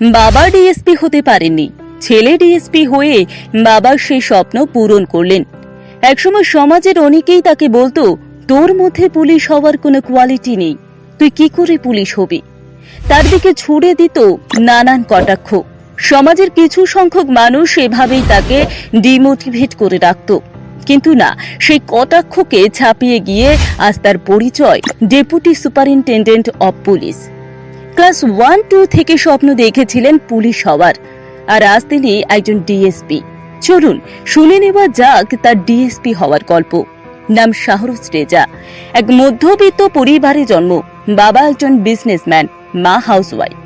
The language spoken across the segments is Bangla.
বাবা ডিএসপি হতে পারেননি। ছেলে ডিএসপি হয়ে বাবার সেই স্বপ্ন পূরণ করলেন। একসময় সমাজের অনেকেই তাকে বলতো, তোর মধ্যে পুলিশ হওয়ার কোনো কোয়ালিটি নেই। তুই কি করে পুলিশ হবি? তার দিকে ছুড়ে দিত নানান কটাক্ষ। সমাজের কিছু সংখ্যক মানুষ এভাবেই তাকে ডিমোটিভেট করে রাখত। কিন্তু না, সেই কটাক্ষকে ছাপিয়ে গিয়ে আজ তার পরিচয় deputy superintendent of police class one, two থেকে স্বপ্ন দেখেছিলেন পুলিশ হওয়ার। আর আজ তিনি একজন ডিএসপি। চলুন, শুনে নেওয়া যাক তার ডিএসপি হওয়ার গল্প। নাম শাহরুজ রেজা। এক মধ্যবিত্ত পরিবারে জন্ম। বাবা একজন বিজনেসম্যান মা হাউসওয়াইফ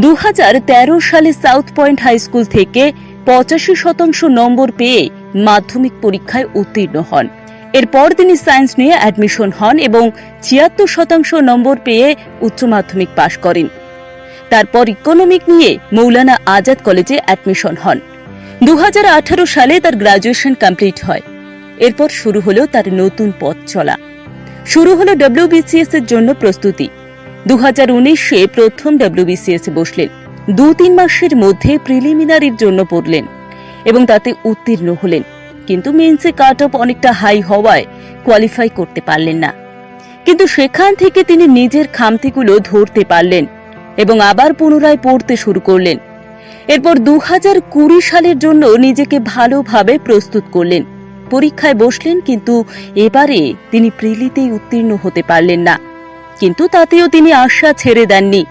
দু হাজার তেরো সালে সাউথ পয়েন্ট হাই স্কুল থেকে পঁচাশি শতাংশ নম্বর পেয়ে মাধ্যমিক পরীক্ষায় উত্তীর্ণ হন। এরপর তিনি সায়েন্স নিয়ে অ্যাডমিশন হন এবং ছিয়াত্তর শতাংশ নম্বর পেয়ে উচ্চ মাধ্যমিক পাশ করেন। তারপর ইকোনমিক নিয়ে মৌলানা আজাদ কলেজে অ্যাডমিশন হন। দু সালে তার গ্রাজুয়েশন কমপ্লিট হয়। এরপর শুরু হলো তার নতুন পথ চলা। শুরু হলো ডব্লিউবিসিএস এর জন্য প্রস্তুতি। দু হাজার উনিশে প্রথম ডব্লিউবিসিএস এ বসলেন। দু তিন মাসের মধ্যে প্রিলিমিনারির জন্য পড়লেন এবং তাতে উত্তীর্ণ হলেন। কিন্তু মেন্সে কাট অফ অনেকটা হাই হওয়ায় কোয়ালিফাই করতে পারলেন না। কিন্তু সেখান থেকে তিনি নিজের খামতিগুলো ধরতে পারলেন এবং আবার পুনরায় পড়তে শুরু করলেন। এরপর দু হাজার কুড়ি সালের জন্য নিজেকে ভালোভাবে প্রস্তুত করলেন। পরীক্ষায় বসলেন কিন্তু এবারে তিনি প্রিলিতেই উত্তীর্ণ হতে পারলেন না। কিন্তু তাতেও তিনি আশা ছেড়ে দেননি।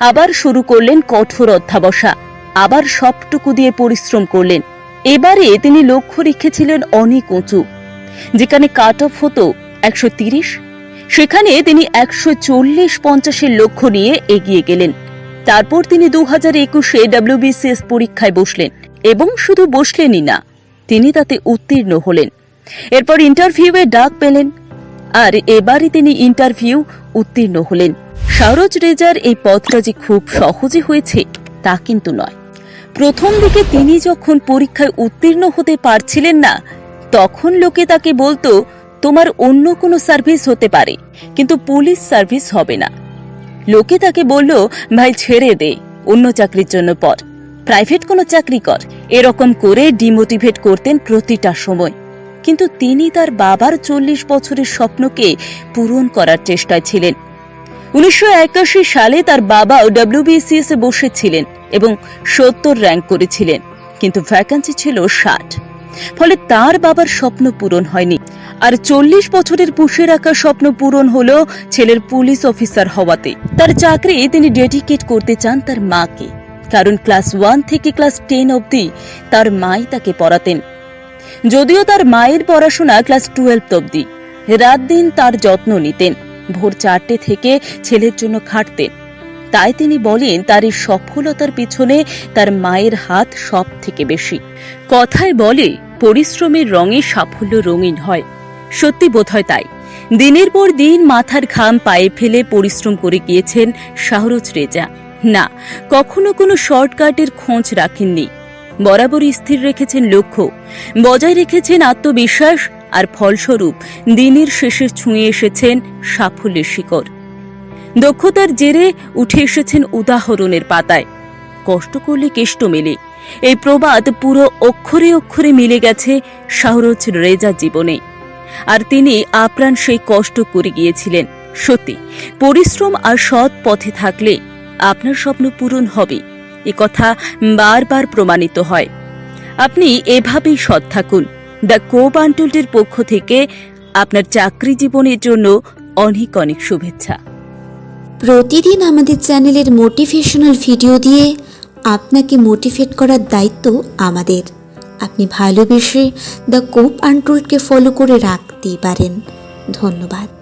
আবার শুরু করলেন কঠোর অধ্যাবসা। আবার সবটুকু দিয়ে পরিশ্রম করলেন। এবারে তিনি লক্ষ্য রেখেছিলেন অনেক উঁচু, যেখানে কাট অফ হতো একশো তিরিশ, সেখানে তিনি একশো চল্লিশ পঞ্চাশের লক্ষ্য নিয়ে এগিয়ে গেলেন। তারপর তিনি দু হাজার একুশে ডাব্লিউবিসিএস পরীক্ষায় বসলেন এবং শুধু বসলেনই না, তিনি তাতে উত্তীর্ণ হলেন। এরপর ইন্টারভিউয়ে ডাক পেলেন আর এবারে তিনি ইন্টারভিউ উত্তীর্ণ হলেন। সরোজ রেজার এই পথটা যে খুব সহজে হয়েছে তা কিন্তু নয়। প্রথম দিকে তিনি যখন পরীক্ষায় উত্তীর্ণ হতে পারছিলেন না, তখন লোকে তাকে বলতো, তোমার অন্য কোনো সার্ভিস হতে পারে, কিন্তু পুলিশ সার্ভিস হবে না। লোকে তাকে বলল, ভাই, ছেড়ে দে, অন্য চাকরির জন্য পর। প্রাইভেট কোনো চাকরি কর। এরকম করে ডিমোটিভেট করতেন প্রতিটা সময়। কিন্তু তিনি তার বাবার চল্লিশ বছরের স্বপ্নকে পূরণ করার চেষ্টায় ছিলেন। উনিশশো একাশি সালে তার বাবা বাবাও ডব্লিউবিসিএস এ বসেছিলেন এবং সত্তর র্যাঙ্ক করেছিলেন, কিন্তু ভ্যাকান্সি ছিল ষাট। ফলে তার বাবার স্বপ্ন পূরণ হয়নি। আর চল্লিশ বছরের পুষে রাখা স্বপ্ন পূরণ হলো ছেলের পুলিশ অফিসার হওয়াতে। তার চাকরি তিনি ডেডিকেট করতে চান তার মাকে, কারণ ক্লাস ওয়ান থেকে ক্লাস টেন অবধি তার মাই তাকে পড়াতেন। যদিও তার মায়ের পড়াশোনা ক্লাস টুয়েলভ অবধি, রাত দিন তার যত্ন নিতেন। ভোর চারটে থেকে ছেলের জন্য খাটতেন তাই তিনি বলেন, তার এই সফলতার পিছনে তার মায়ের হাত সব থেকে বেশি। কথায় বলে, পরিশ্রমের রঙে সাফল্য রঙিন হয়। সত্যি বোধ হয় তাই। দিনের পর দিন মাথার ঘাম পায়ে ফেলে পরিশ্রম করে গিয়েছেন শাহরুজ রেজা। না, কখনো কোনো শর্টকাটের খোঁজ রাখেননি। বরাবরই স্থির রেখেছেন লক্ষ্য। বজায় রেখেছেন আত্মবিশ্বাস আর ফলস্বরূপ দিনের শেষে ছুঁয়ে এসেছেন সাফল্যের শিকড়। দক্ষতার জেরে উঠে এসেছেন উদাহরণের পাতায়। কষ্ট করলে কেষ্ট মেলে। এই প্রবাদ পুরো অক্ষরে অক্ষরে মিলে গেছে শাহরুজ রেজা জীবনে। আর তিনি আপ্রাণ সেই কষ্ট করে গিয়েছিলেন। সত্যি, পরিশ্রম আর সৎ পথে থাকলে আপনার স্বপ্ন পূরণ হবে। এ কথা বারবার প্রমাণিত হয়। আপনি এভাবেই সৎ থাকুন। দ্য কোপ আন্টুলটির পক্ষ থেকে আপনার চাকরি জীবনের জন্য অনেক অনেক শুভেচ্ছা। প্রতিদিন আমাদের চ্যানেলের মোটিভেশনাল ভিডিও দিয়ে আপনাকে মোটিভেট করার দায়িত্ব আমাদের। আপনি ভালোবেসে দ্য কোপ আন্টুলকে ফলো করে রাখতেই পারেন। ধন্যবাদ।